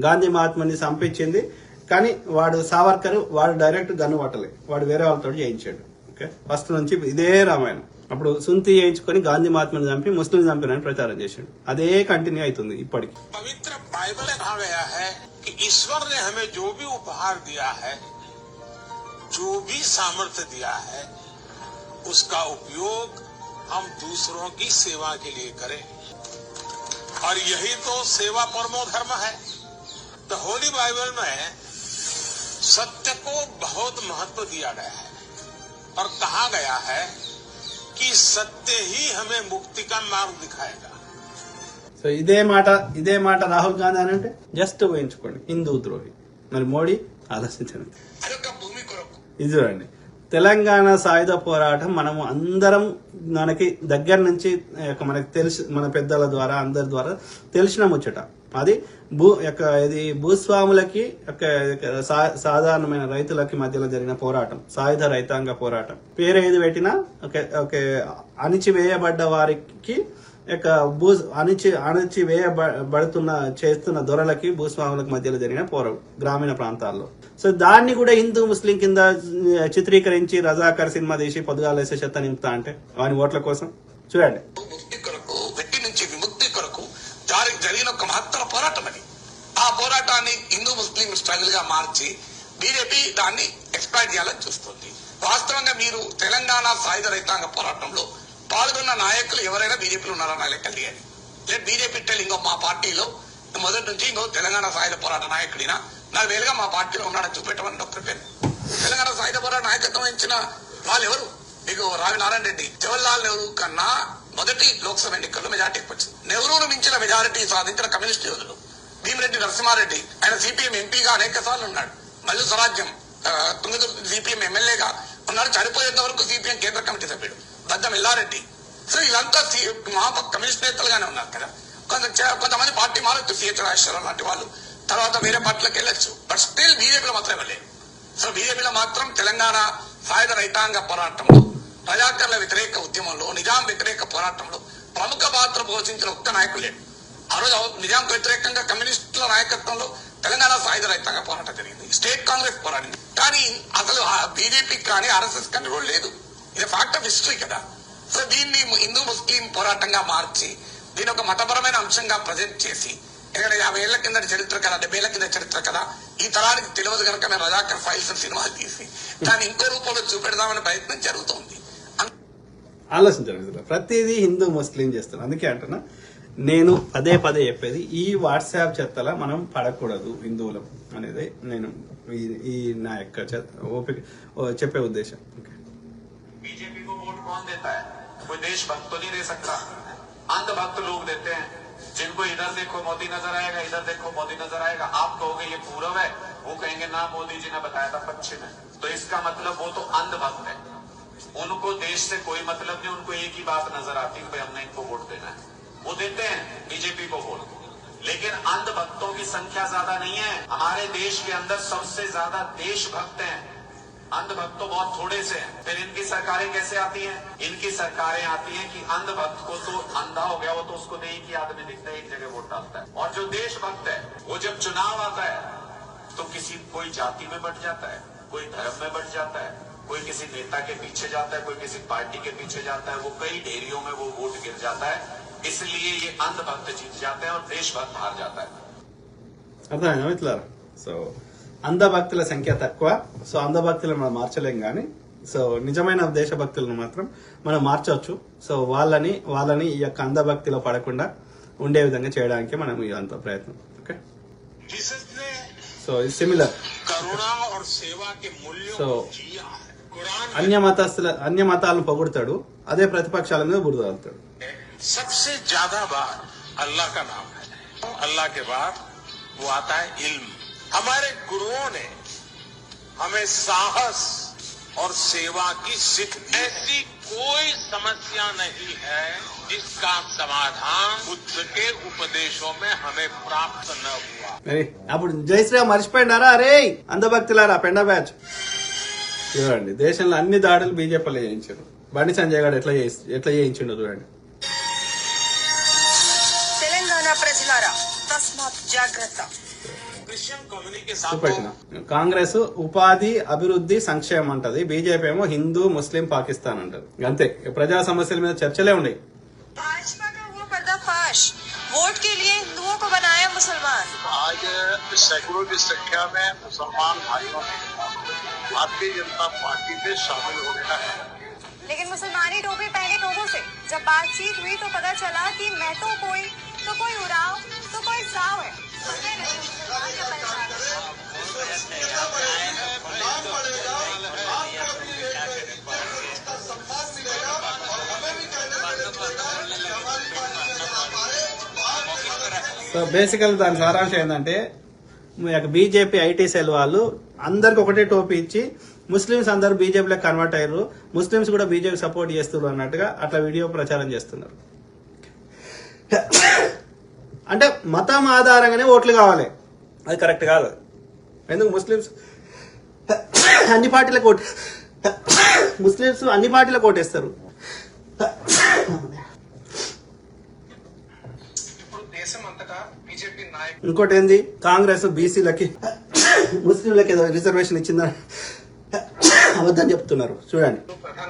గాంధీ మహాత్ముని చంపించింది కానీ వాడు సావర్కర్ వాడు డైరెక్ట్ గన్ను పట్టలే వాడు వేరే వాళ్ళతో చేయించాడు ఓకే ఫస్ట్ నుంచి ఇదే రామాయణం అప్పుడు సుంతి చేయించుకొని గాంధీ మహాత్ముని చంపి ముస్లిం చంపినని ప్రచారం చేశాడు అదే కంటిన్యూ అవుతుంది ఇప్పటికి पवित्र बाइबल में कहा गया है कि ईश्वर ने हमें जो भी उपहार दिया है जो भी सामर्थ्य दिया है उसका उपयोग हम दूसरों की सेवा के लिए करें और यही तो सेवा परमो धर्म है तो होली बाइबल में सत्य को बहुत महत्व दिया गया है और कहा गया है कि सत्य ही हमें मुक्ति का मार्ग दिखाएगा సో ఇదే మాట ఇదే మాట రాహుల్ గాంధీ అని అంటే జస్ట్ ఊహించుకోండి హిందూ ద్రోహి మరి మోడీ ఆలోచించండి అదొక భూమి కొరకు ఇది చూడండి తెలంగాణ సాయుధ పోరాటం మనము అందరం మనకి దగ్గర నుంచి ఆ, యొక్క మనకి తెలిసి మన పెద్దల ద్వారా అందరి ద్వారా తెలిసిన ముచ్చట అది భూ యొక్క ఇది భూస్వాములకి యొక్క సా- సాధారణమైన రైతులకి మధ్యలో జరిగిన పోరాటం సాయుధ రైతాంగ పోరాటం. పేరు ఏది పెట్టినా ఒక ఒక అణిచివేయబడ్డ వారికి యొక్క భూ అణిచి అణిచి వేయబడుతున్న చేస్తున్న దొరలకి భూస్వాములకు మధ్యలో జరిగిన పోరం గ్రామీణ ప్రాంతాల్లో. సో దాన్ని కూడా హిందూ ముస్లిం కింద చిత్రీకరించి రజాకర్ సినిమా తీసి పొద్దుగాలు వేసే చెత్త నింపుతా అంటే వాని ఓట్ల కోసం. చూడండి ముక్తి కొరకు వెట్టి నుంచి విముక్తి కొరకు జారి జరిగిన ఒక మహత్తర పోరాటం అది ఆ పోరాటాన్ని హిందూ ముస్లిం స్ట్రగుల్గా మార్చి బీజేపీ దాన్ని ఎక్స్ప్లాయిట్ చేయాలని చూస్తుంది. వాస్తవంగా మీరు తెలంగాణ సాయుధ రైతాంగ పోరాటంలో పాల్గొన్న నాయకులు ఎవరైనా బీజేపీలో ఉన్నారా నా లెక్కలు తీయాలి లేదు బీజేపీ టెల్ ఇంకో మా పార్టీలో మొదటి నుంచి ఇంకో తెలంగాణ సాయుధ పోరాట నాయకుడినా నాకు వేలుగా మా పార్టీలో ఉన్నాడని చూపెట్టమని డాక్టర్ పేరు. తెలంగాణ సాయుధ పోరాట నాయకత్వం ఇచ్చిన వాళ్ళు ఎవరు? మీకు రావి నారాయణ రెడ్డి జవహర్లాల్ నెహ్రూ కన్నా మొదటి లోక్సభ ఎన్నికల్లో మెజార్టీ వచ్చింది. నెహ్రూను మించిన మెజారిటీ సాధించిన కమ్యూనిస్ట్ యోధులు. భీమిరెడ్డి నరసింహారెడ్డి. ఆయన సిపిఎం ఎంపీగా అనేక సార్లు ఉన్నాడు. మల్లు స్వరాజ్యం ఆ, తుంగతుర్తి సిపిఎం ఎమ్మెల్యేగా ఉన్నాడు. చనిపోయేంత వరకు సిపిఎం కేంద్ర కమిటీ సభ్యుడు. బద్దం ఎల్లారెడ్డి. సో ఇదంతా సి- మా కమ్యూనిస్ట్ నేతలుగానే ఉన్నారు కదా. కొంత కొంతమంది పార్టీ మారచ్చు. సిహెచ్ రాజేశ్వరరావు లాంటి వాళ్ళు. తర్వాత వేరే పార్టీలకు వెళ్ళొచ్చు. బట్ స్టిల్ బీజేపీలో మాత్రం వెళ్ళలేదు సో బీజేపీలో మాత్రం తెలంగాణ సాయుధ రైతాంగ పోరాటంలో ప్రజాకరణ వ్యతిరేక ఉద్యమంలో నిజాం వ్యతిరేక పోరాటంలో ప్రముఖ పాత్ర పోషించిన ఒక్క నాయకులు లేడు. ఆ రోజు నిజాంకు వ్యతిరేకంగా కమ్యూనిస్టుల నాయకత్వంలో తెలంగాణ సాయుధ రైతాంగ పోరాటం జరిగింది. స్టేట్ కాంగ్రెస్ పోరాడింది. కానీ అసలు బీజేపీ కానీ ఆర్ఎస్ఎస్ కంట్రోల్ లేదు. ఇది ఫ్యాక్ట్ ఆఫ్ హిస్టరీ కదా. సో దీన్ని హిందూ ముస్లిం పోరాటంగా మార్చి దీని ఒక మతపరమైన అంశంగా ప్రజెంట్ చేసి ఎందుకంటే యాభై ఏళ్ళ కింద చరిత్ర కదా డెబ్బై ఏళ్ళ కింద చరిత్ర కదా ఈ తరానికి తెలియదు కనుక మేము రజాకర్ ఫైల్స్ సినిమాలు తీసి దాన్ని ఇంకో రూపంలో చూపెడదామనే ప్రయత్నం జరుగుతోంది. అన్- ప్రతిదీ హిందూ ముస్లిం చేస్తారు అందుకే అంటున్నా నేను పదే పదే చెప్పేది ఈ వాట్సాప్ చెత్తల మనం పడకూడదు హిందువులం అనేది నేను ఈ- ఈ నా యొక్క చె- ఓపిక ఓ చెప్పే ఉద్దేశం ఓకే बीजेपी को वोट कौन देता है कोई देशभक्त तो नहीं दे सकता अंधभक्त लोग देते हैं जिनको इधर देखो मोदी नजर आएगा इधर देखो मोदी नजर आएगा आप कहोगे ये पूर्व है वो कहेंगे ना मोदी जी ने बताया था पश्चिम है तो इसका मतलब वो तो अंधभक्त है उनको देश से कोई मतलब नहीं उनको एक ही बात नजर आती है कि भाई हमने इनको वोट देना है वो देते हैं बीजेपी को वोट। लेकिन अंधभक्तों की संख्या ज़्यादा नहीं है। हमारे देश के अंदर सबसे ज़्यादा देशभक्त हैं। अंधभक्त तो बहुत थोड़े से हैं। फिर इनकी सरकारें कैसे आती हैं? इनकी सरकारें आती हैं कि अंधभक्त को तो अंधा हो गया, वो तो उसको नहीं ही आदमी दिखता है एक जगह वोट डालता है। और जो देशभक्त है, वो जब चुनाव आता है तो किसी, कोई जाति में बट जाता है, कोई धर्म में बट जाता है। कोई किसी नेता के पीछे जाता है कोई किसी पार्टी के पीछे जाता है वो कई डेरियों में वो वोट गिर जाता है इसलिए ये अंधभक्त जीत जाते हैं और देशभक्त हार जाता है అర్థమైందా మిత్రులారా సో అంధభక్తుల సంఖ్య తక్కువ సో అంధభక్తులను మనం మార్చలేం కానీ సో నిజమైన దేశభక్తులను మాత్రం మనం మార్చవచ్చు సో వాళ్ళని వాళ్ళని ఈ యొక్క అంధభక్తిలో పడకుండా ఉండే విధంగా చేయడానికి మనం ఇదంతా ప్రయత్నం ఓకే जिसने సో ఇది సిమిలర్ करुणा और सेवा के मूल्यों So, को जिया है कुरान అన్య మతస్థుల అన్య మతాలను పొగుడతాడు అదే ప్రతిపక్షాల మీద బురద చల్లుతాడు में सबसे ज्यादा बार अल्लाह का नाम है अल्लाह के बाद वो आता है इल्म हमारे गुरुओं ने हमें साहस और सेवा की सीख दी है। ऐसी कोई समस्या नहीं है जिसका समाधान बुद्ध के उपदेशों में हमें प्राप्त न हुआ మరి అప్పుడు జై శ్రీరామ్ మర్చిపోయినారా అరే అంధభక్తులారా పెండ బ్యాచ్ చూడండి దేశంలో అన్ని దాడులు బీజేపీలో చేయించారు బండి సంజయ్ గారు ఎట్లా చేసి ఎట్లా చేయించిండో చూడండి తెలంగాణ ప్రజలారా తస్మాత్ జాగ్రత్త क्रिश्चियन कॉलोनी के साथ చూపెట్టిన కాంగ్రెస్ ఉపాధి అభివృద్ధి సంక్షేమం అంటది బీజేపీ ఏమో హిందూ ముస్లిం పాకిస్తాన్ అంటది అంతే ప్రజా సమస్యల మీద చర్చలే ఉన్నాయి भाजपा का हुआ पर्दाफाश वोट के लिए हिंदुओं को बनाया मुसलमान आज सैकड़ों की संख्या में मुसलमान भाइयों ने भारतीय जनता पार्टी में शामिल हो गया है लेकिन मुसलमानी टोपी पहने लोगों से जब बातचीत हुई तो पता चला कि मैं तो कोई तो कोई उराव तो कोई साव है सुनने लगे मुसलमान का पहचान। సో బేసికల్ దాని సారాంశం ఏంటంటే మీ యొక్క బీజేపీ ఐటీ సెల్ వాళ్ళు అందరికి ఒకటే టోపీ ఇచ్చి ముస్లిమ్స్ అందరు బీజేపీలోకి కన్వర్ట్ అయ్యారు. ముస్లిమ్స్ కూడా బీజేపీ సపోర్ట్ చేస్తున్నారు అన్నట్టుగా అట్లా వీడియో ప్రచారం చేస్తున్నారు. అంటే మతం ఆధారంగానే ఓట్లు కావాలి. అది కరెక్ట్ కాదు. ఎందుకు ముస్లిమ్స్ అన్ని పార్టీలకు ఓటు ముస్లిమ్స్ అన్ని పార్టీలకు ఓటేస్తారు ఇప్పుడు దేశం అంతటా బీజేపీ నాయకులు ఇంకోటి ఏంది కాంగ్రెస్ బీసీలకి ముస్లింలకి ఏదో రిజర్వేషన్ ఇచ్చిందని అబద్ధం చెప్తున్నారు. చూడండి.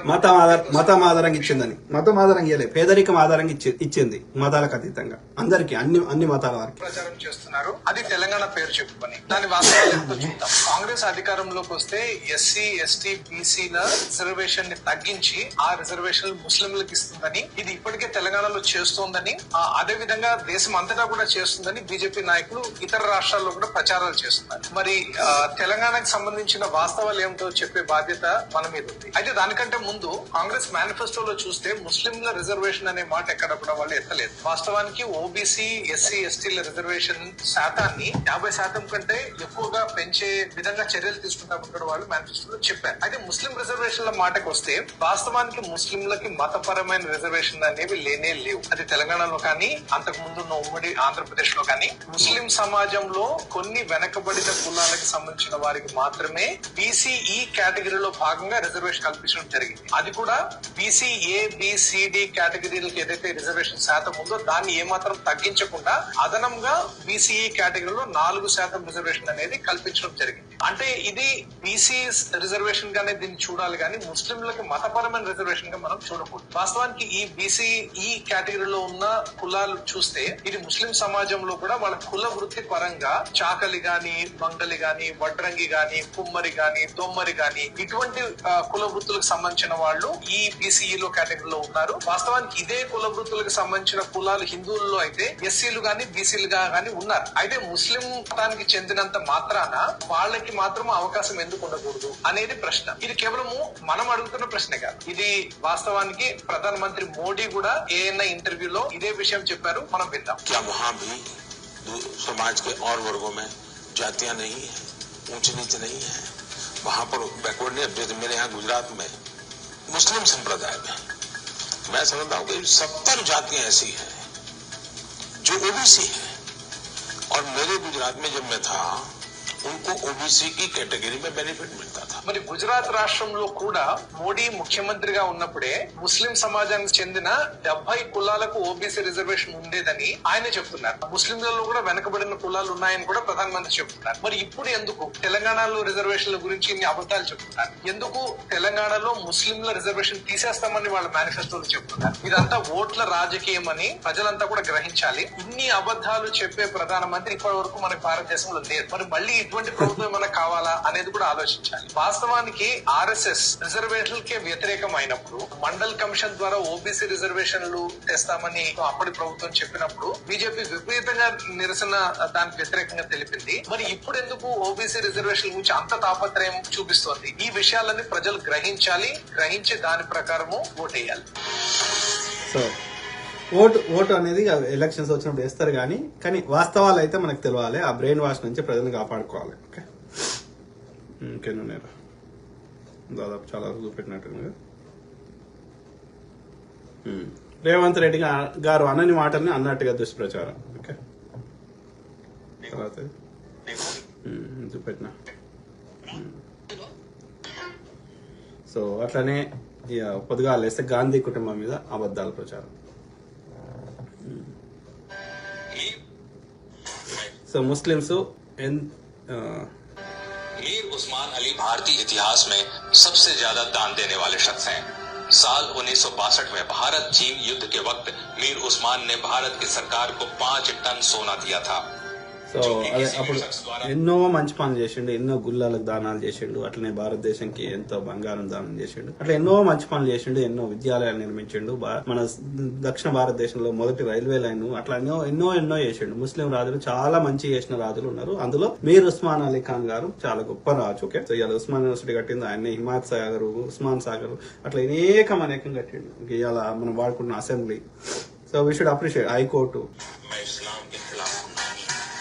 మతం ఆధార మతం ఆధారంగా ఇచ్చిందని. మతం ఆధారంగా ఇవ్వలేదు పేదరికం ఆధారంగా ఇచ్చి ఇచ్చింది మతాలకు అతీతంగా. అందరికి అన్ని అన్ని మతాల వారికి. ప్రచారం చేస్తున్నారు. అది తెలంగాణ పేరు చెప్పుకొని. దాని వాస్తవాలు చూద్దాం. కాంగ్రెస్ అధికారంలోకి వస్తే ఎస్సీ ఎస్టీ బీసీల రిజర్వేషన్ని తగ్గించి ఆ రిజర్వేషన్ ముస్లింలకు ఇస్తుందని ఇది ఇప్పటికే తెలంగాణలో చేస్తోందని ఆ, అదే విధంగా దేశం అంతటా కూడా చేస్తుందని బీజేపీ నాయకులు ఇతర రాష్ట్రాల్లో కూడా ప్రచారాలు చేస్తున్నారు. మరి తెలంగాణకు సంబంధించిన వాస్తవాలు ఏమిటో చెప్పే బాధ్యత మన మీద ఉంది. అయితే దానికంటే ముందు కాంగ్రెస్ మేనిఫెస్టోలో చూస్తే ముస్లింల రిజర్వేషన్ అనే మాట ఎక్కడ కూడా వాళ్ళు ఎత్తలేదు. వాస్తవానికి ఓబీసీ ఎస్సీ ఎస్టీల రిజర్వేషన్ శాతాన్ని యాభై శాతం కంటే ఎక్కువగా పెంచే విధంగా చర్యలు తీసుకుంటామని వాళ్ళు మేనిఫెస్టోలో చెప్పారు. అయితే ముస్లిం రిజర్వేషన్ల మాటకు వస్తే వాస్తవానికి ముస్లింలకి మతపరమైన రిజర్వేషన్ అనేవి లేనే లేవు. అది తెలంగాణలో కానీ అంతకు ముందున్న ఉమ్మడి ఆంధ్రప్రదేశ్లో కానీ ముస్లిం సమాజంలో కొన్ని వెనకబడిన కులాలకు సంబంధించిన వారికి మాత్రమే బీసీఈ కేటగిరీలో భాగంగా రిజర్వేషన్ కల్పించడం జరిగింది. అది కూడా బీసీ ఏ బిసిడి కేటగిరీలకు ఏదైతే రిజర్వేషన్ శాతం ఉందో దాన్ని ఏమాత్రం తగ్గించకుండా అదనంగా బీసీఈ కేటగిరీలో నాలుగు శాతం రిజర్వేషన్ అనేది కల్పించడం జరిగింది. అంటే ఇది బీసీ రిజర్వేషన్ గానే దీన్ని చూడాలి కానీ ముస్లింలకు మతపరమైన రిజర్వేషన్గా మనం చూడకూడదు. వాస్తవానికి ఈ బీసీ ఈ కేటగిరీలో ఉన్న కులాలు చూస్తే ఇది ముస్లిం సమాజంలో కూడా వాళ్ళ కుల వృత్తి పరంగా చాకలి గాని మంగలి గాని వడ్రంగి గాని కుమ్మరి గాని దొమ్మరి గాని ఇటువంటి ఆ, కుల వృత్తులకు సంబంధించిన వాళ్ళు ఈ బీసీఈలో కేటగిరీలో ఉన్నారు వాస్తవానికి ఇదే కుల వృత్తులకు సంబంధించిన కులాలు హిందువుల్లో అయితే ఎస్సీలు గాని బీసీలుగా గాని ఉన్నారు అయితే ముస్లిం మతానికి చెందినంత మాత్రాన వాళ్ళకి మాత్రం అవకాశం ఎందుకు ఉండకూడదు అనేది ప్రశ్న ఇది కేవలము మనం అడుగుతున్న ప్రశ్నే కాదు ఇది వాస్తవానికి ప్రధాన మంత్రి మోడీ కూడా ఏఎన్ఐ ఇంటర్వ్యూలో ఇదే విషయం చెప్పారు మనం విందాం क्या वहाँ भी दू- समाज के और वर्गों में जातियां नहीं है ऊंच नीच नहीं है वहाँ पर बैकवर्ड नहीं जैसे मेरे यहाँ गुजरात में मुस्लिम संप्रदाय में। मैं समझता हूँ कि सत्तर जातियाँ ऐसी हैं, जो ओबीसी है। और मेरे गुजरात में जब मैं था, उनको ओबीसी की कैटेगरी में बेनिफिट मिलता మరి గుజరాత్ రాష్ట్రంలో కూడా మోడీ ముఖ్యమంత్రిగా ఉన్నప్పుడే ముస్లిం సమాజానికి చెందిన డెబ్బై కులాలకు ఓబీసీ రిజర్వేషన్ ఉండేదని ఆయన చెప్తున్నారు. ముస్లింలలో కూడా వెనకబడిన కులాలు ఉన్నాయని కూడా ప్రధానమంత్రి చెప్తున్నారు. మరి ఇప్పుడు ఎందుకు తెలంగాణలో రిజర్వేషన్ల గురించి ఇన్ని అబద్ధాలు చెప్తున్నారు? ఎందుకు తెలంగాణలో ముస్లింల రిజర్వేషన్ తీసేస్తామని వాళ్ళ మేనిఫెస్టోలు చెప్తున్నారు? ఇదంతా ఓట్ల రాజకీయం అని ప్రజలంతా కూడా గ్రహించాలి. ఇన్ని అబద్ధాలు చెప్పే ప్రధానమంత్రి ఇప్పటి వరకు మన భారతదేశంలో లేదు మరి మళ్ళీ ఇటువంటి ప్రభుత్వం ఏమైనా కావాలా అనేది కూడా ఆలోచించాలి. వాస్తవానికి ఆర్ఎస్ఎస్ రిజర్వేషన్లకే వ్యతిరేకం అయినప్పుడు మండల్ కమిషన్ ద్వారా ఓబీసీ రిజర్వేషన్లు తెస్తామని అప్పటి ప్రభుత్వం చెప్పినప్పుడు బీజేపీ విపరీతంగా నిరసన దానికి వ్యతిరేకంగా తెలిపింది. మరి ఇప్పుడు ఎందుకు ఓబీసీ రిజర్వేషన్ గురించి అంత తాపత్రయం చూపిస్తోంది? ఈ విషయాలన్నీ ప్రజలు గ్రహించాలి. గ్రహించి దాని ప్రకారము ఓటేయాలి. సో ఓటు ఓటు అనేది ఎలక్షన్స్ వచ్చినప్పుడు వేస్తారు కానీ కానీ వాస్తవాలు అయితే మనకు తెలియాలి ఆ బ్రెయిన్ వాష్ నుంచి ప్రజలను కాపాడుకోవాలి. ఓకే? ఇంకేనా నేను దాదాపు చాలా రోజులు పెట్టినట్టుగా రేవంత్ రెడ్డి గారు అన్నని మాటల్ని అన్నట్టుగా దుష్ప్రచారం. ఓకే. తర్వాత చూపెట్టిన. సో అట్లనే పొద్దుగా లేస్తే గాంధీ కుటుంబం మీద అబద్ధాల ప్రచారం. సో ముస్లిమ్స్ ఉస్మాన్ అలీ భారతీయ ఇతిహాస్ सबसे ज़्यादा दान देने वाले शख्स हैं। साल उन्नीस सौ बासठ में भारत चीन युद्ध के वक्त मीर उस्मान ने भारत की सरकार को पाँच टन सोना दिया था। సో అదే అప్పుడు ఎన్నో మంచి పనులు చేసిండు ఎన్నో గుళ్ళలకు దానాలు చేసిండు అట్లనే భారతదేశంకి ఎంతో బంగారం దానం చేసిండు. అట్లా ఎన్నో మంచి పనులు చేసిండు ఎన్నో విద్యాలయాలు నిర్మించిండు. మన దక్షిణ భారతదేశంలో మొదటి రైల్వే లైన్ అట్లా ఎన్నో ఎన్నో ఎన్నో చేసిండు. ముస్లిం రాజులు చాలా మంచి చేసిన రాజులు ఉన్నారు. అందులో మీర్ ఉస్మాన్ అలీ ఖాన్ గారు చాలా గొప్ప రాజు ఓకే? సో ఇవాళ ఉస్మాన్ యూనివర్సిటీ కట్టింది ఆయన హిమాయత్ సాగర్ ఉస్మాన్ సాగర్ అట్లా అనేకం అనేకం కట్టిండు. ఇవాళ మనం వాడుకుంటున్న assembly. So we should appreciate high court.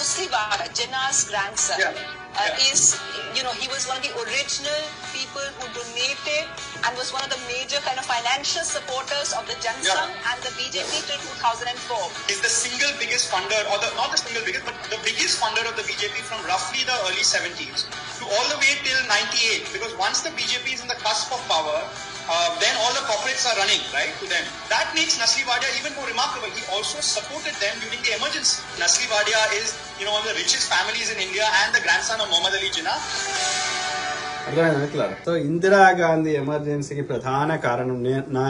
fact that Nusli Wada, Jinnah's grandson, uh, is, you know, he was one of the original people who donated and was one of the major kind of financial supporters of the Jansang and the BJP till 2004. is the single biggest funder, or the not the single biggest, but the biggest funder of the BJP from roughly the early 70s to all the way till 98. Because once the BJP is in the cusp of power, uh, then all the corporates are running right to them. That makes Nasli Wadia even more remarkable. He also supported them during the emergency. Nasli Wadia is, you know, one of the richest families in India and the grandson of Muhammad Ali Jinnah. అర్థమైందా? ఇట్లా so Indira Gandhi ఎమర్జెన్సీకి ప్రధాన కారణం నా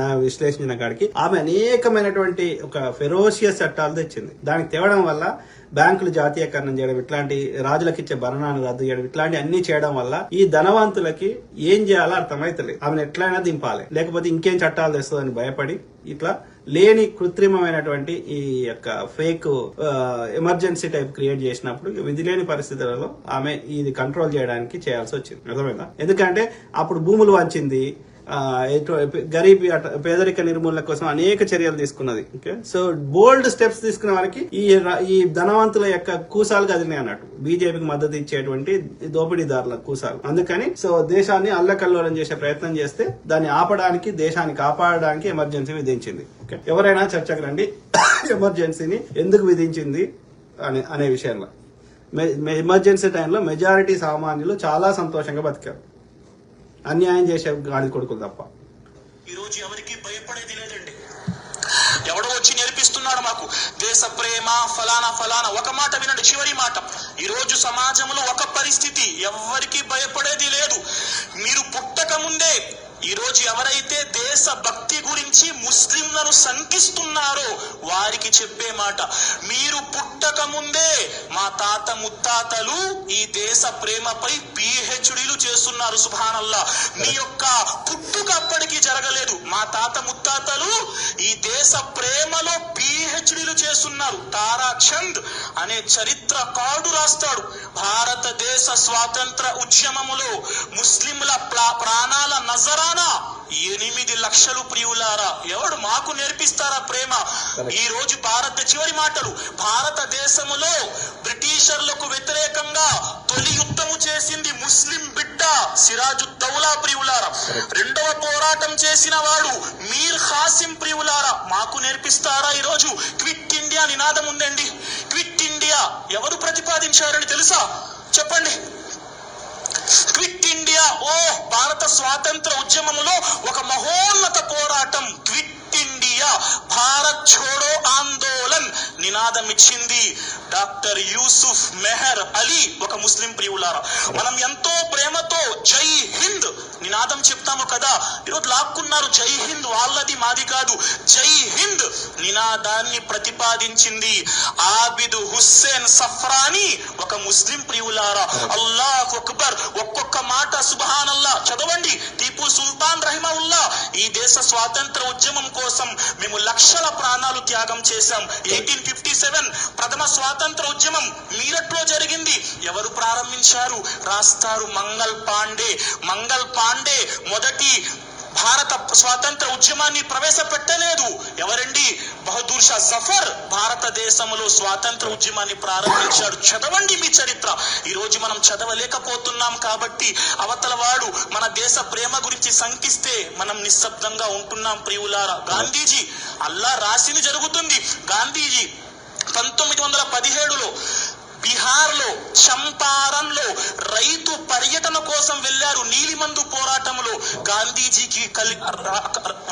నా విశ్లేషించిన కాడికి ఆమె అనేకమైనటువంటి ఒక ఫెరోషియస్ చట్టాలు తెచ్చింది. దానికి తేవడం వల్ల బ్యాంకులు జాతీయకరణం చేయడం ఇట్లాంటి రాజులకు ఇచ్చే భరణాన్ని రద్దు చేయడం ఇట్లాంటి అన్ని చేయడం వల్ల ఈ ధనవంతులకి ఏం చేయాలో అర్థమైతలేదు. ఆమెను ఎట్లయినా దింపాలి. లేకపోతే ఇంకేం చట్టాలు తెస్తుందని భయపడి ఇట్లా లేని కృత్రిమమైనటువంటి ఈ యొక్క ఫేక్ ఎమర్జెన్సీ టైప్ క్రియేట్ చేసినప్పుడు విధి లేని పరిస్థితులలో ఆమె ఇది కంట్రోల్ చేయడానికి చేయాల్సి వచ్చింది. అర్థమైందా? ఎందుకంటే అప్పుడు భూములు వంచింది గరీబ్ అట- పేదరిక నిర్మూలన కోసం అనేక చర్యలు తీసుకున్నది. ఓకే సో బోల్డ్ స్టెప్స్ తీసుకున్న వారికి ఈ ఈ ధనవంతుల యొక్క కూసాలు కదిలినాయి అన్నట్టు. బీజేపీకి మద్దతు ఇచ్చేటువంటి దోపిడీదారుల కూసాలు. అందుకని సో దేశాన్ని అల్లకల్లోలం చేసే ప్రయత్నం చేస్తే దాన్ని ఆపడానికి దేశాన్ని కాపాడడానికి ఎమర్జెన్సీ విధించింది. ఎవరైనా చర్చకు రండి. ఎమర్జెన్సీని ఎందుకు విధించింది అనే అనే విషయంలో. ఎమర్జెన్సీ టైంలో మెజారిటీ సామాన్యులు చాలా సంతోషంగా బతికారు. అన్యాయం చేసే గాడి కొడుకులు తప్ప. ఈ రోజు ఎవరికి భయపడేది లేదండి. ఎవడో వచ్చి నేర్పిస్తున్నాడు మాకు దేశ ప్రేమ ఫలానా ఫలానా ఒక మాట వినండి చివరి మాట. ఈరోజు సమాజంలో ఒక పరిస్థితి ఎవరికి భయపడేది లేదు. మీరు పుట్టక ముందే ఈ రోజు ఎవరైతే దేశ భక్తి గురించి ముస్లింలను శంకిస్తున్నారో వారికి చెప్పే మాట మీరు పుట్టక ముందే మా తాత ముత్తాతలు ఈ దేశ ప్రేమపై పిహెచ్డీలు చేస్తున్నారు సుభానల్లా. మీ యొక్క పుట్టుక అప్పటికి జరగలేదు. మా తాత ముత్తాతలు ఈ దేశ ప్రేమలో పిహెచ్డీలు చేస్తున్నారు. తారా చంద్ అనే చరిత్రకారుడు రాస్తాడు. భారతదేశ స్వాతంత్ర ఉద్యమములో ముస్లింల ప్రాణాల ప్రాణాల నజరానా ఎనిమిది లక్షలు ప్రియులారా. ఎవడు మాకు నేర్పిస్తారా ప్రేమ? ఈ రోజు భారత చివరి మాటలు. భారతదేశములో బ్రిటిషర్లకు వ్యతిరేకంగా తొలి యుద్ధము చేసింది ముస్లిం బిడ్డ సిరాజుద్దౌలా ప్రియులారా. రెండవ పోరాటం చేసిన వాడు మీర్ ఖాసిం ప్రియులారా. మాకు నేర్పిస్తారా ఈ రోజు క్విట్ ఇండియా నినాదం ఉందండి. క్విట్ ఇండియా ఎవరు ప్రతిపాదించారని తెలుసా? చెప్పండి. క్విట్ ఇండియా ఓ భారత స్వాతంత్ర ఉద్యమములో ఒక మహోన్నత పోరాటం. క్విట్ ఇండియా భారత్ ఛోడో ఆందోళన్ నినాదం ఇచ్చింది డాక్టర్ యూసుఫ్ మెహర్ అలీ ఒక ముస్లిం ప్రియులారా. మనం ఎంతో ప్రేమతో జై హింద్ నినాదం చెప్తాము కదా. ఈరోజు లాక్కున్నారు జై హింద్ వాళ్ళది మాది కాదు. జై హింద్ నినాదాన్ని ప్రతిపాదించింది ఆబిదు హుస్సేన్ సఫ్రాని ఒక ముస్లిం ప్రియులారా. అల్లాహ్ అక్బర్ ఒక్కొక్క మాట సుబహానల్లా చదవండి. టీపు సుల్తాన్ రహిమవుల్లా ఈ దేశ స్వాతంత్ర ఉద్యమం కోసం మేము లక్షల ప్రాణాలు త్యాగం చేశాం. ఎయిటీన్ ఫిఫ్టీ సెవెన్ ప్రథమ స్వాతంత్ర ఉద్యమం మీరట్లో జరిగింది. ఎవరు ప్రారంభించారు? రాస్తారు మంగల్ పాండే. మంగల్ పాండే మొదటి భారత స్వాతంత్ర ఉద్యమాన్ని ప్రవేశపెట్టలేదు. ఎవరండి? బహదూర్ షా జఫర్. భారతదేశంలో స్వాతంత్ర ఉద్యమాన్ని ప్రారంభించాడు. చదవండి మీ చరిత్ర. ఈ రోజు మనం చదవలేకపోతున్నాం కాబట్టి అవతల వాడు మన దేశ ప్రేమ గురించి శంకిస్తే మనం నిశ్శబ్దంగా ఉంటున్నాం ప్రియులారా. గాంధీజీ అల్లా రాసింది జరుగుతుంది. గాంధీజీ పంతొమ్మిది వందల పదిహేడులో బీహార్లో చంపారంలో రైతు పర్యటన కోసం వెళ్ళారు నీలిమందు పోరాటంలో. గాంధీజీకి కలి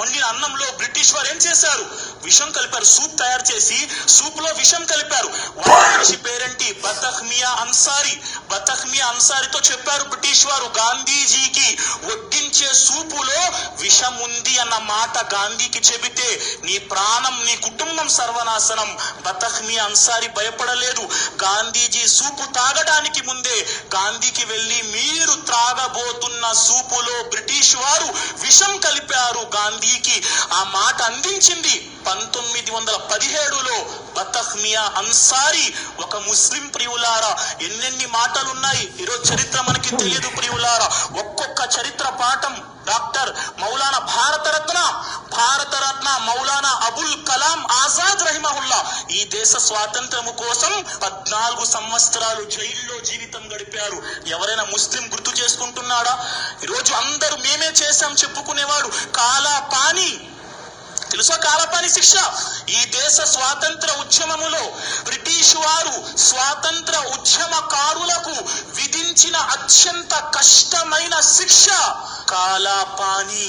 వండిన అన్నంలో బ్రిటిష్ వారు ఏం చేశారు? విషం కలిపారు సూప్ తయారు చేసి సూప్లో విషం కలిపారు. వాళ్ళ మనిషి పేరేంటి? బతహ్మియా అన్సారీ. బతహ్మియా అన్సారీతో చెప్పారు బ్రిటిష్ వారు గాంధీజీకి వడ్డించే సూపులో విషం ఉంది అన్న మాట గాంధీకి చెబితే నీ ప్రాణం నీ కుటుంబం సర్వనాశనం. బతహ్మియా అన్సారీ భయపడలేదు. గాంధీజీ సూపు తాగడానికి ముందే గాంధీకి వెళ్ళి మీరు త్రాగబోతున్న సూపులో బ్రిటిష్ వారు విషం కలిపారు గాంధీకి. ఆ మాట అందించింది పంతొమ్మిది వందల పదిహేడులో బతహ్మియా అన్సారీ ఒక ముస్లిం ప్రియులారా. ఎన్నెన్ని మాటలున్నాయి? ఈరోజు చరిత్ర మనకి తెలియదు ప్రియులారా. ఒక్కొక్క చరిత్ర పాఠం డాక్టర్ మౌలానా భారతరత్న భారతరత్న మౌలానా అబుల్ కలాం ఆజాద్ రహిమహుల్లా ఈ దేశ స్వాతంత్రము కోసం పద్నాలుగు సంవత్సరాలు జైల్లో జీవితం గడిపారు. ఎవరైనా ముస్లిం గుర్తు చేసుకుంటున్నాడా? ఈరోజు అందరూ మేమే చేశాం చెప్పుకునేవాడు. కాలా పాని తెలుసా కాలపాని శిక్ష? ఈ దేశ స్వాతంత్ర ఉద్యమములో బ్రిటిష్ వారు స్వాతంత్ర ఉద్యమకారులకు విధించిన అత్యంత కష్టమైన శిక్ష కాలాపాని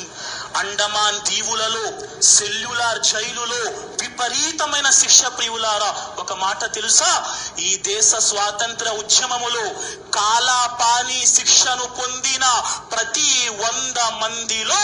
అండమాన్ దీవులలో సెల్యులార్ జైలులో విపరీతమైన శిక్ష ప్రియులారా ఒక మాట తెలుసా? ఈ దేశ స్వాతంత్ర ఉద్యమములో కాలాపాని శిక్షను పొందిన ప్రతి వంద మందిలో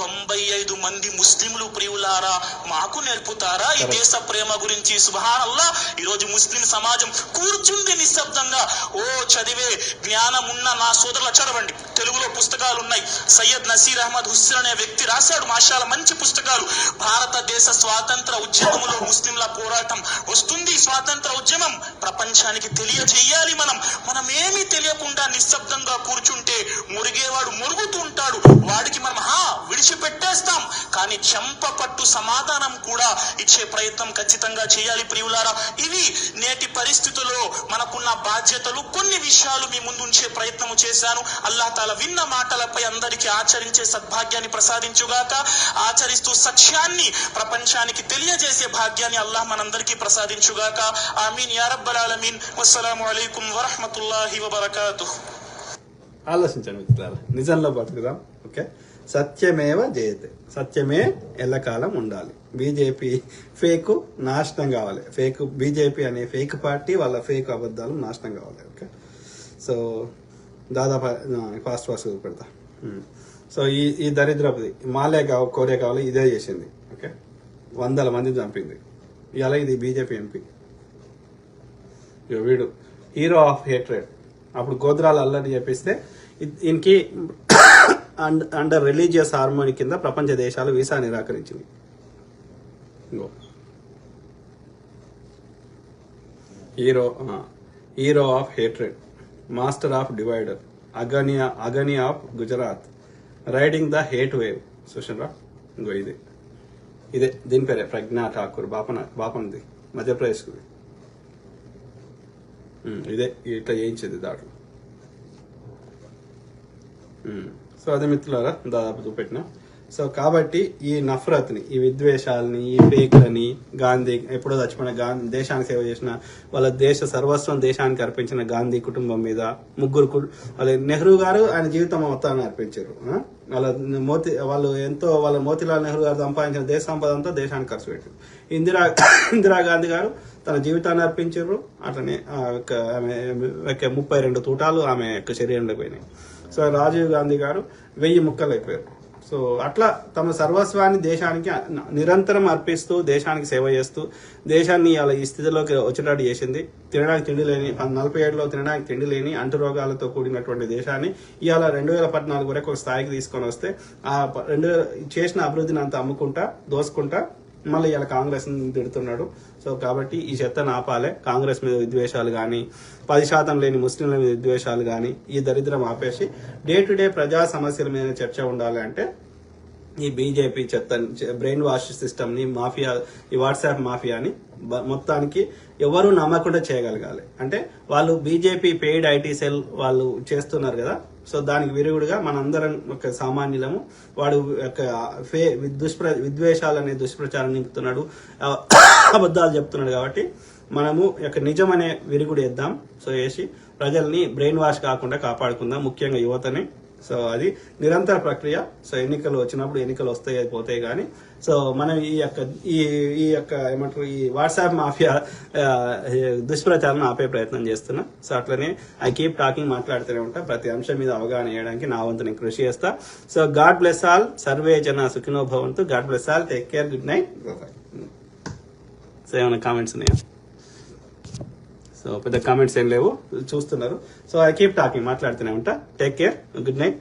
తొంభై ఐదు మంది ముస్లింలు ప్రియులారా మాకు నేర్పుతారా? ఈ దేశ ప్రేమ గురించి సుభానల్లా ఈ రోజు ముస్లిం సమాజం కూర్చుంది నిశ్శబ్దంగా. ఓ చదివే జ్ఞానం ఉన్న నా సోదరుల చదవండి. తెలుగులో పుస్తకాలు ఉన్నాయి సయ్యద్ నసీర్ అహ్మద్ హుస్సేన్ అనే వ్యక్తి రాశాడు. మాషాల మంచి పుస్తకాలు. భారతదేశ స్వాతంత్ర ఉద్యమంలో ముస్లింల పోరాటం వస్తుంది. స్వాతంత్ర ఉద్యమం ప్రపంచానికి తెలియజేయాలి మనం. మనం ఏమీ తెలియకుండా నిశ్శబ్దంగా కూర్చుంటే మురిగేవాడు మురుగుతుంటాడు వాడికి మనం హా విడిచిపెట్టేస్తాం కానీ చెంప పట్టు సమాధానం కూడా ఇచ్చే ప్రయత్నం ఖచ్చితంగా చేయాలి ప్రియులారా. ఇవి నేటి పరిస్థితుల్లో మనకున్న బాధ్యతలు. కొన్ని విషయాలు మీ ముందు ఉంచే ప్రయత్నం చేశాను. అల్లా తాల విన్న మాటలపై అందరికీ ఆచరించే సద్భాగ్యాన్ని ప్రసాదించుగాక. ఆచరిస్తూ సత్యాన్ని ప్రపంచానికి తెలియజేసే భాగ్యాన్ని అల్లాహ్ మనందరికీ ప్రసాదించుగాక. ఆమీన్ యారబ్బల్ ఆలమీన్. వస్సలాము అలైకుం వరహమతుల్లాహి వబరకాతుహ్. ఆలోచించండి మిత్రులారా. నిజంలో బతుకుదాం. ఓకే? సత్యమేవ జయతే సత్యమే ఎల్లకాలం ఉండాలి. బీజేపీ ఫేక్ నాశనం కావాలి. ఫేక్ బీజేపీ అనే ఫేక్ పార్టీ వాళ్ళ ఫేక్ అబద్ధాలు నాశనం కావాలి. ఓకే? సో దాదాపు ఫాస్ట్ ఫాస్ట్ పెడతా. సో ఈ ఈ దరిద్రపది మాలే కావ కోరే కావాలి ఇదే చేసింది. ఓకే? వందల మంది చంపింది. ఇలా ఇది బీజేపీ ఎంపీ. వీడు హీరో ఆఫ్ హేట్రేడ్. అప్పుడు గోద్రాలు అల్లరి చెప్పిస్తే ఈయనకి అండ్ అండర్ రిలీజియస్ హార్మోని కింద ప్రపంచ దేశాలు వీసా నిరాకరించింది. ఇంకో. Hero hero of hatred master of divider అగనియా అగని of Gujarat riding the hate wave. చూసారా ఇంకో ఇది. ఇదే దీని పేరే ప్రజ్ఞా ఠాకూర్ బాపన బాపనది మధ్యప్రదేశ్కి ఇదే ఇట్లా చేయించేది దాంట్లో. సో అదే మిత్రులారా దాదాపు చూపెట్టిన. సో కాబట్టి ఈ నఫరత్ని ఈ విద్వేషాలని ఈ ఫేక్లని గాంధీ ఎప్పుడో చచ్చిపోయిన గాంధీ దేశానికి సేవ చేసిన వాళ్ళ దేశ సర్వస్వం దేశానికి అర్పించిన గాంధీ కుటుంబం మీద ముగ్గురు కు- వాళ్ళ నెహ్రూ గారు ఆయన జీవితం మొత్తాన్ని అర్పించారు. వాళ్ళ మోతి వాళ్ళు ఎంతో వాళ్ళ మోతిలాల్ నెహ్రూ గారు సంపాదించిన దేశ సంపద అంతా దేశానికి ఖర్చు పెట్టారు. ఇందిరా ఇందిరాగాంధీ గారు తన జీవితాన్ని అర్పించారు. అట్లనే ఆ యొక్క ఆమె ముప్పై రెండు తూటాలు ఆమె యొక్క శరీరంలో పోయినాయి. సో రాజీవ్ గాంధీ గారు వెయ్యి ముక్కలు అయిపోయారు. సో అట్లా తమ సర్వస్వాన్ని దేశానికి నిరంతరం అర్పిస్తూ దేశానికి సేవ చేస్తూ దేశాన్ని అలా ఈ స్థితిలోకి వచ్చేటట్టు చేసింది. తినడానికి తిండి లేని నలభై ఏడులో తినడానికి తిండి లేని అంటు రోగాలతో కూడినటువంటి దేశాన్ని ఇవాళ రెండు వేల పద్నాలుగు వరకు ఒక స్థాయికి తీసుకొని వస్తే ఆ రెండు చేసిన అభివృద్ధిని అంతా అమ్ముకుంటా దోసుకుంటా మళ్ళీ ఇలా కాంగ్రెస్ తిడుతున్నాడు. సో కాబట్టి ఈ చెత్తను ఆపాలే కాంగ్రెస్ మీద విద్వేషాలు కానీ పది శాతం లేని ముస్లింల మీద విద్వేషాలు కానీ ఈ దరిద్రం ఆపేసి డే టు డే ప్రజా సమస్యల మీద చర్చ ఉండాలి అంటే ఈ బీజేపీ చెత్త బ్రెయిన్ వాష్ సిస్టమ్ని మాఫియా ఈ వాట్సాప్ మాఫియాని మొత్తానికి ఎవరు నమ్మకుండా చేయగలగాలి. అంటే వాళ్ళు బీజేపీ పెయిడ్ ఐటీ సెల్ వాళ్ళు చేస్తున్నారు కదా సో దానికి విరుగుడుగా మనందరం ఒక సామాన్యులము. వాడు యొక్క ఫే దుష్ప్ర విద్వేషాలనే దుష్ప్రచారం నింపుతున్నాడు. అబద్ధాలు చెప్తున్నాడు కాబట్టి మనము యొక్క నిజం అనే విరుగుడు వేద్దాం సో వేసి ప్రజల్ని బ్రెయిన్ వాష్ కాకుండా కాపాడుకుందాం. ముఖ్యంగా యువతని. సో అది నిరంతర ప్రక్రియ. సో ఎన్నికలు వచ్చినప్పుడు ఎన్నికలు వస్తాయి పోతాయి కానీ సో మనం ఈ యొక్క ఈ ఈ యొక్క ఏమంటారు ఈ వాట్సాప్ మాఫియా దుష్ప్రచారం ఆపే ప్రయత్నం చేస్తున్నా. సో అట్లనే ఐ కీప్ టాకింగ్ మాట్లాడుతూనే ఉంటా. ప్రతి అంశం మీద అవగాహన చేయడానికి నా వంతు నేను కృషి చేస్తా. So God bless all. Survey జన సుఖినో భవంతు God bless all. Take care. Good night. So ఏమైనా కామెంట్స్ ఉన్నాయా? సో పెద్ద కామెంట్స్ ఏం లేవు. చూస్తున్నారు. సో ఐ కీప్ టాకింగ్ మాట్లాడుతూనే ఉంటా. Take care good night